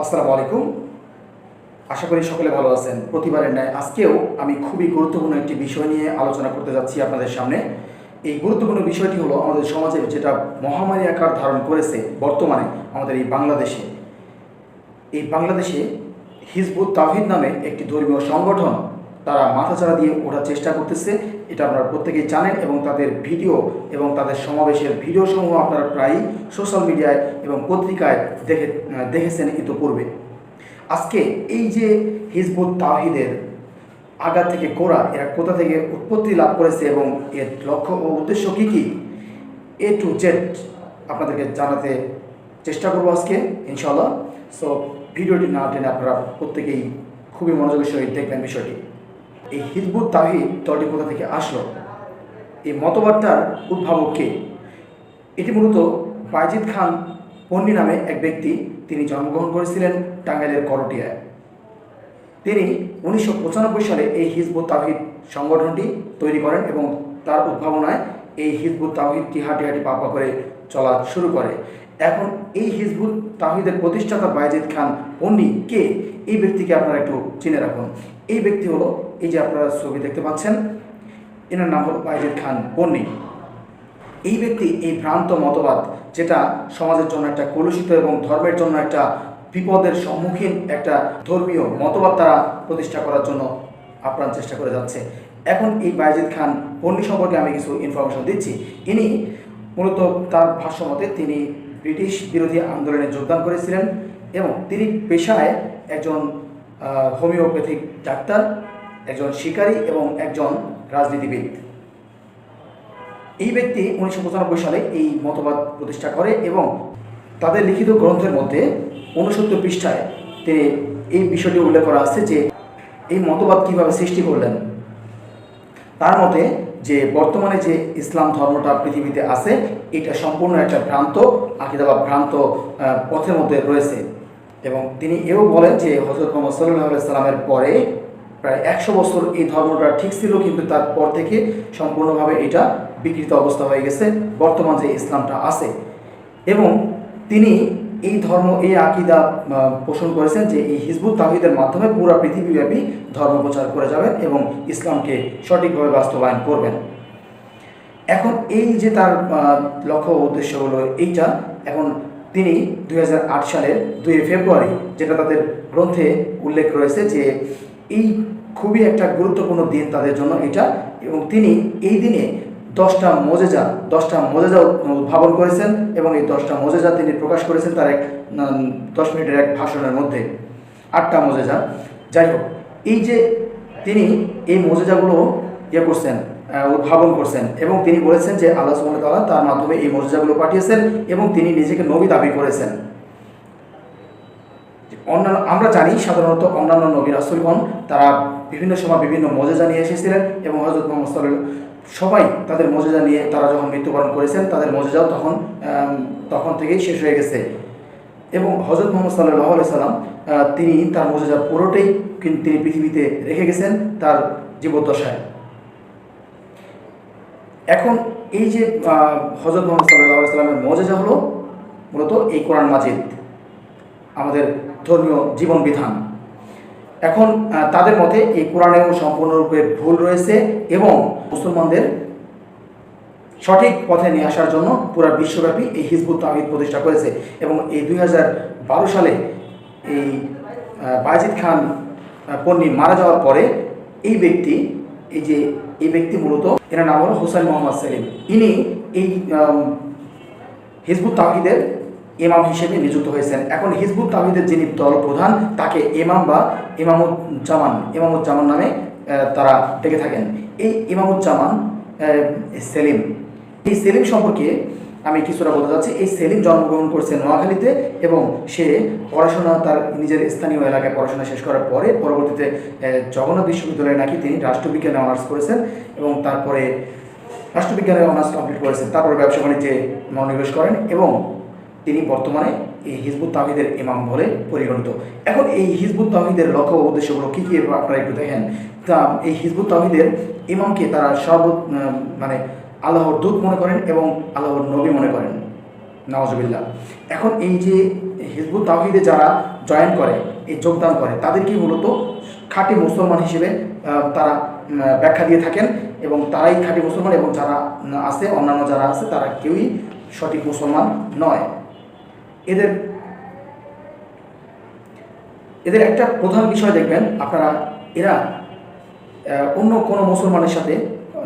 আসসালামু আলাইকুম। আশা করি সকলে ভালো আছেন। প্রতিবারের ন্যায় আজকেও আমি খুবই গুরুত্বপূর্ণ একটি বিষয় নিয়ে আলোচনা করতে যাচ্ছি আপনাদের সামনে। এই গুরুত্বপূর্ণ বিষয়টি হলো আমাদের সমাজে যেটা মহামারী আকার ধারণ করেছে বর্তমানে আমাদের এই বাংলাদেশে। এই বাংলাদেশে হিজবুত তাহিদ নামে একটি ধর্মীয় সংগঠন তারা মাথাচাড়া দিয়ে ওঠার চেষ্টা করতেছে। এটা আপনারা প্রত্যেকেই জানেন এবং তাদের ভিডিও এবং তাদের সমাবেশের ভিডিও সমূহ আপনারা প্রায়ই সোশ্যাল মিডিয়ায় এবং পত্রিকায় দেখে দেখেছেন ইতোপূর্বে। আজকে এই যে হিজবুত তাহিদের আগা থেকে গোড়া এরা কোথা থেকে উৎপত্তি লাভ করেছে এবং এর লক্ষ্য ও উদ্দেশ্য কী কী এ টু জেড আপনাদেরকে জানাতে চেষ্টা করব আজকে ইনশাল্লাহ সো ভিডিওটি না টেনে আপনারা প্রত্যেকেই খুবই মনোযোগের সহিত দেখবেন বিষয়টি। এই হিজবুত তাহিদ দলটি কোথা থেকে আসলো? এই মতবাদটার উদ্ভাবক কে? এটি মূলত বাইজিদ খান পন্নী নামে এক ব্যক্তি তিনি জন্মগ্রহণ করেছিলেন টাঙ্গাইলের করটিয়ায়। তিনি উনিশশো পঁচানব্বই সালে এই হিজবুত তাহিদ সংগঠনটি তৈরি করেন এবং তার উদ্ভাবনায় এই হিজবুত তাহিদটি হাঁটি হাঁটি পাপা করে চলা শুরু করে। এখন এই হিজবুত তাহিদের প্রতিষ্ঠাতা বাইজিদ খান পন্নী কে? এই ব্যক্তিকে আপনারা একটু চিনে রাখুন। এই ব্যক্তি হলো, এই যে আপনারা ছবি দেখতে পাচ্ছেন, এনার নাম হলো বাইজিদ খান পন্নী। এই ব্যক্তি এই ভ্রান্ত মতবাদ, যেটা সমাজের জন্য একটা কলুষিত এবং ধর্মের জন্য একটা বিপদের সম্মুখীন একটা ধর্মীয় মতবাদ তারা প্রতিষ্ঠা করার জন্য আপ্রাণ চেষ্টা করে যাচ্ছে। এখন এই বাইজিদ খান পন্নী সম্পর্কে আমি কিছু ইনফরমেশন দিচ্ছি। ইনি মূলত তার ভাষ্যমতে তিনি ব্রিটিশ বিরোধী আন্দোলনে যোগদান করেছিলেন এবং তিনি পেশায় একজন হোমিওপ্যাথিক ডাক্তার, একজন শিকারী এবং একজন রাজনীতিবিদ। এই ব্যক্তি উনিশশো পঁচানব্বই সালে এই মতবাদ প্রতিষ্ঠা করে এবং তাদের লিখিত গ্রন্থের মধ্যে ঊনসত্তর পৃষ্ঠায় তিনি এই বিষয়টি উল্লেখ করা আছে যে এই মতবাদ কীভাবে সৃষ্টি করলেন। তার মতে যে বর্তমানে যে ইসলাম ধর্মটা পৃথিবীতে আছে, এটা সম্পূর্ণ একটা ভ্রান্ত আকিদা বা ভ্রান্ত পথের মধ্যে রয়েছে। এবং তিনি এও বলেন যে হজরত মোহাম্মদ সাল্লাহ সাল্লামের পরে প্রায় একশো বছর এই ধর্মটা ঠিক ছিল, কিন্তু তারপর থেকে সম্পূর্ণভাবে এটা বিকৃত অবস্থা হয়ে গেছে, বর্তমান যে ইসলামটা আছে। এবং তিনি এই ধর্ম, এই আকিদা পোষণ করেছেন যে এই হিজবুত তাহিদের মাধ্যমে পুরো পৃথিবীব্যাপী ধর্ম প্রচার করে যাবেন এবং ইসলামকে সঠিকভাবে বাস্তবায়ন করবেন। এখন এই যে তার লক্ষ্য উদ্দেশ্য হলো এইটা, এখন তিনি দু হাজার আট সালের দুই ফেব্রুয়ারি, যেটা তাদের গ্রন্থে উল্লেখ রয়েছে যে এই খুবই একটা গুরুত্বপূর্ণ দিন তাদের জন্য এটা। এবং তিনি এই দিনে দশটা মজেজা দশটা মজেজা উদ্ভাবন করেছেন এবং এই দশটা মজেজা তিনি প্রকাশ করেছেন তার এক দশ মিনিটের এক ভাষণের মধ্যে। আটটা মজেজা। যাই হোক, এই যে তিনি এই মজেজাগুলো ইয়ে করছেন উদ্ভাবন করছেন এবং তিনি বলেছেন যে আল্লাহ তাআলা তার মাধ্যমে এই মজেজাগুলো পাঠিয়েছেন এবং তিনি নিজেকে নবী দাবি করেছেন। অন্যান্য, আমরা জানি সাধারণত অন্যান্য নবী রাসুলগণ, তারা বিভিন্ন সময় বিভিন্ন মজেজা নিয়ে এসেছিলেন এবং হজরত মোহাম্মদ সবাই তাদের মজেজা নিয়ে, তারা যখন মৃত্যুবরণ করেছেন, তাদের মজেজাও তখন তখন থেকেই শেষ হয়ে গেছে। এবং হজরত মোহাম্মদ সাল্লাহ আলাই সাল্লাম তিনি তার মজেজা পুরোটাই কিন্তু তিনি পৃথিবীতে রেখে গেছেন তার জীবদ্দশায়। এখন এই যে হজরত মোহাম্মদ সাল্লাহ সাল্লামের মজেজা হলো মূলত এই কোরআন মাজিদ। আমাদের ধর্মীয় জীবন বিধান এখন তাদের মতে এই কোরআনেও সম্পূর্ণরূপে ভুল রয়েছে এবং মুসলমানদের সঠিক পথে নিয়ে আসার জন্য পুরো বিশ্বব্যাপী এই হিজবুত তাহিদ প্রতিষ্ঠা করেছে এবং এই দুই হাজার বারো সালে এই বাজিদ খান পন্নী মারা যাওয়ার পরে এই ব্যক্তি, এই যে, এই ব্যক্তি মূলত এনার নাম হলো হোসেন মোহাম্মদ সেলিম। ইনি এই হিজবুত তাহিদের ইমাম হিসেবে নিযুক্ত হয়েছেন। এখন হিজবুত তাহিদের যিনি দল প্রধান, তাকে ইমাম বা ইমামুজ্জামান ইমামুজ্জামান নামে তারা ডেকে থাকেন। এই ইমামুজ্জামান সেলিম। এই সেলিম সম্পর্কে আমি কিছুটা বলতে চাচ্ছি। এই সেলিম জন্মগ্রহণ করছে নোয়াখালীতে এবং সে পড়াশোনা, তার নিজের স্থানীয় এলাকায় পড়াশোনা শেষ করার পরে পরবর্তীতে জগন্নাথ বিশ্ববিদ্যালয়ে নাকি তিনি রাষ্ট্রবিজ্ঞানে অনার্স করেছেন এবং তারপরে রাষ্ট্রবিজ্ঞানে অনার্স কমপ্লিট করেছেন। তারপরে ব্যবসা বাণিজ্যে মনোনিবেশ করেন এবং তিনি বর্তমানে এই হিজবুত তাহিদের ইমাম বলে পরিগণিত। এখন এই হিজবুত তাহিদের লক্ষ্য উদ্দেশ্যগুলো কী কী আপনারা একটু দেখেন। তা, এই হিজবুত তাহিদের ইমামকে তারা সর্ব মানে আল্লাহর দূত মনে করেন এবং আল্লাহর নবী মনে করেন। নওয়াজবিল্লাহ এখন এই যে হিজবুত তাহিদে যারা জয়েন করে, এই যোগদান করে তাদেরকেই মূলত খাঁটি মুসলমান হিসেবে তারা ব্যাখ্যা দিয়ে থাকেন এবং তারাই খাঁটি মুসলমান এবং যারা আছে, অন্যান্য যারা আছে, তারা কেউই সঠিক মুসলমান নয়। এদের এদের একটা প্রধান বিষয় দেখবেন, আপনারা, এরা অন্য কোনো মুসলমানের সাথে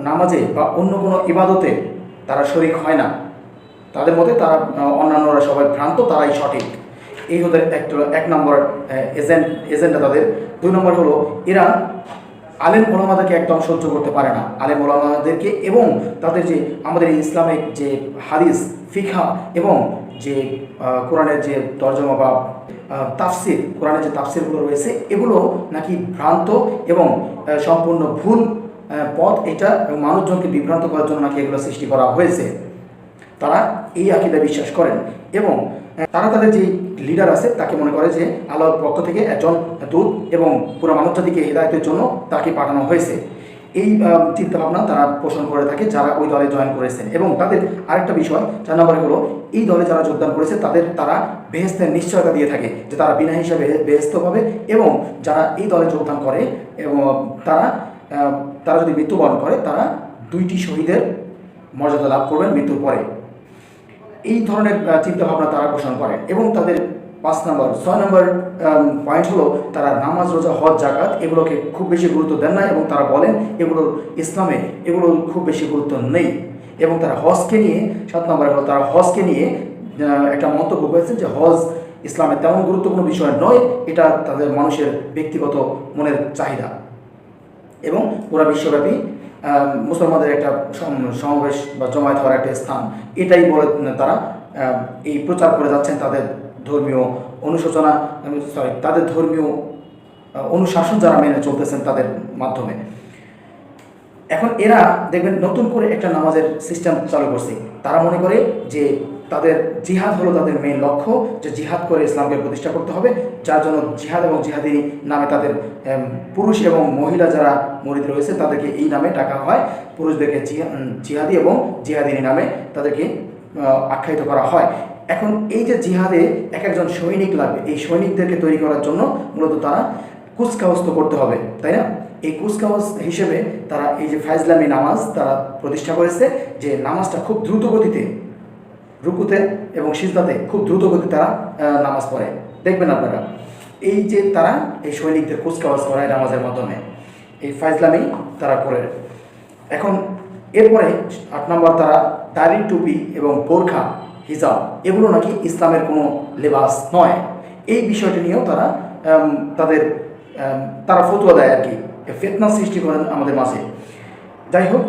নামাজে বা অন্য কোনো ইবাদতে তারা শরিক হয় না। তাদের মধ্যে তারা অন্যান্যরা সবাই ভ্রান্ত, তারাই সঠিক। এই ওদের একটা, এক নম্বর এজেন্ট, এজেন্ডা তাদের। দুই নম্বর হলো, এরা আলেম ওলামাদেরকে একদম সহ্য করতে পারে না। আলেম ওলামাদেরকে এবং তাদের যে আমাদের ইসলামিক যে হাদিস ফিখা এবং যে কোরআনের যে তর্জমা বা তাফসির, কোরআনের যে তাফসিরগুলো রয়েছে, এগুলো নাকি ভ্রান্ত এবং সম্পূর্ণ ভুল পথ এটা মানুষজনকে বিভ্রান্ত করার জন্য নাকি এগুলো সৃষ্টি করা হয়েছে। তারা এই আকিদা বিশ্বাস করেন এবং তারা তাদের যে লিডার আছে, তাকে মনে করে যে, আল্লাহর পক্ষ থেকে একজন দূত এবং পুরো মানব জাতিকে হৃদায়তের জন্য তাকে পাঠানো হয়েছে। এই চিন্তা ভাবনা তারা পোষণ করে থাকে, যারা ওই দলে জয়েন করেছেন। এবং তাদের আরেকটা বিষয়, চার নম্বরে হলো, এই দলে যারা যোগদান করেছে, তাদের, তারা বেহেস্তের নিশ্চয়তা দিয়ে থাকে, যে তারা বিনা হিসাবে বেহেস্ত পাবে এবং যারা এই দলে যোগদান করে, এবং তারা তারা যদি মৃত্যুবরণ করে, তারা দুইটি শহীদের মর্যাদা লাভ করবেন মৃত্যুর পরে। এই ধরনের চিন্তাভাবনা তারা পোষণ করেন এবং তাদের পাঁচ নম্বর, ছয় নম্বর পয়েন্ট হলো তারা নামাজ, রোজা, হজ জাকাত এগুলোকে খুব বেশি গুরুত্ব দেন না এবং তারা বলেন এগুলো ইসলামে এগুলো খুব বেশি গুরুত্ব নেই। এবং তারা হজকে নিয়ে, সাত নম্বরে হলো তারা হজকে নিয়ে একটা মন্তব্য করেছেন যে হজ ইসলামের তেমন গুরুত্বপূর্ণ বিষয় নয়, এটা তাদের মানুষের ব্যক্তিগত মনের চাহিদা। এবং পুরো বিশ্বব্যাপী মুসলমানদের একটা সমাবেশ বা জমায়েত হওয়ার একটা স্থান, এটাই বলে তারা এই প্রচার করে যাচ্ছেন তাদের ধর্মীয় অনুশোচনা সরি তাদের ধর্মীয় অনুশাসন যারা মেনে চলতেছেন তাদের মাধ্যমে। এখন এরা দেখবেন নতুন করে একটা নামাজের সিস্টেম চালু করছে। তারা মনে করে যে তাদের জিহাদ হলো তাদের মেইন লক্ষ্য, যে জিহাদ করে ইসলামকে প্রতিষ্ঠা করতে হবে, যার জন্য জিহাদ এবং জিহাদি নামে তাদের পুরুষ এবং মহিলা যারা মরিদ রয়েছে তাদেরকে এই নামে ডাকা হয়। পুরুষদেরকে জিহা- জিহাদি এবং জিহাদিনী নামে তাদেরকে আখ্যায়িত করা হয়। এখন এই যে জিহাদে এক একজন সৈনিক লাগবে, এই সৈনিকদেরকে তৈরি করার জন্য মূলত তারা কুচকাওয়াজ তো করতে হবে, তাই না? এই কুচকাওয়াজ হিসেবে তারা এই যে ফাইজলামি নামাজ তারা প্রতিষ্ঠা করেছে যে নামাজটা খুব দ্রুত গতিতে, রুকুতে এবং সিজদাতে খুব দ্রুত গতিতে তারা নামাজ পড়ে। দেখবেন আপনারা, এই যে তারা এই সৈনিকদের কুচকাওয়াজ করায় নামাজের মাধ্যমে, এই ফাইজলামি তারা করে। এখন এরপরে আট নম্বর তারা দাড়ি টুপি এবং বোরখা হিজাব, এগুলো নাকি ইসলামের কোনো লেবাস নয়। এই বিষয়টি নিয়েও তারা তাদের তারা ফতুয়া দেয় আর কি ফেতনা সৃষ্টি করেন আমাদের মাঝে। যাই হোক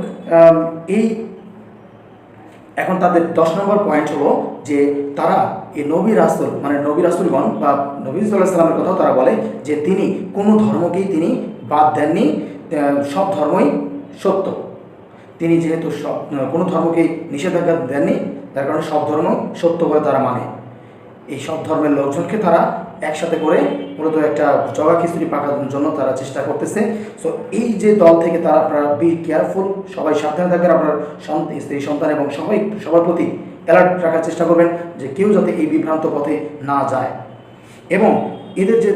এই এখন তাদের দশ নম্বর পয়েন্ট হলো যে তারা এই নবী রাসুল মানে নবী রাসুলগণ বা নবী সাল্লামের কথাও তারা বলে যে তিনি কোনো ধর্মকেই তিনি বাদ দেননি সব ধর্মই সত্য। তিনি যেহেতু সব, কোনো ধর্মকেই নিষেধাজ্ঞা দেননি তার কারণে সব ধর্ম সত্য বলে তারা মানে। এই সব ধর্মের লোকজনকে তারা একসাথে করে মূলত একটা জগা খিচুড়ি পাকানোর জন্য তারা চেষ্টা করতেছে। সো এই যে দল থেকে তারা আপনারা বি কেয়ারফুল সবাই সাবধানে থাকবেন, আপনার স্ত্রী, সন্তান এবং সবাই, সবার প্রতি অ্যালার্ট রাখার চেষ্টা করবেন যে কেউ যাতে এই বিভ্রান্ত পথে না যায়। এবং এদের যে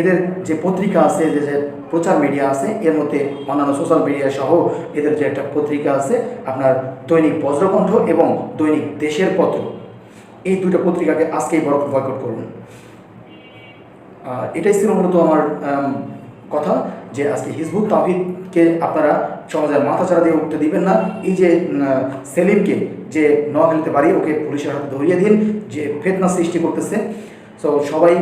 এদের যে পত্রিকা আছে, এদের যে প্রচার মিডিয়া আছে, এর মধ্যে অন্যান্য সোশ্যাল মিডিয়া সহ এদের যে একটা পত্রিকা আছে, আপনার দৈনিক বজ্রকণ্ঠ এবং দৈনিক দেশের পত্র। এই দুটো পত্রিকাকে আজকেই বড় বয়কট করুন। এটাই ছিল মূলত আমার কথা যে আজকে হিজবুত তাহিদকে আপনারা সমাজের মাথা চাড়া দিয়ে উঠতে দিবেন না। এই যে সেলিমকে যে নোয়াখালীতে পারি ওকে পুলিশের হাতে ধরিয়ে দিন, যে ফেতনা সৃষ্টি করতেছে। সো সবাই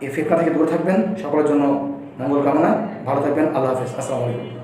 এই ফেতনা থেকে দূরে থাকবেন। সকলের জন্য মঙ্গল কামনা। ভালো থাকবেন। আল্লাহ হাফিজ। আসসালামু আলাইকুম।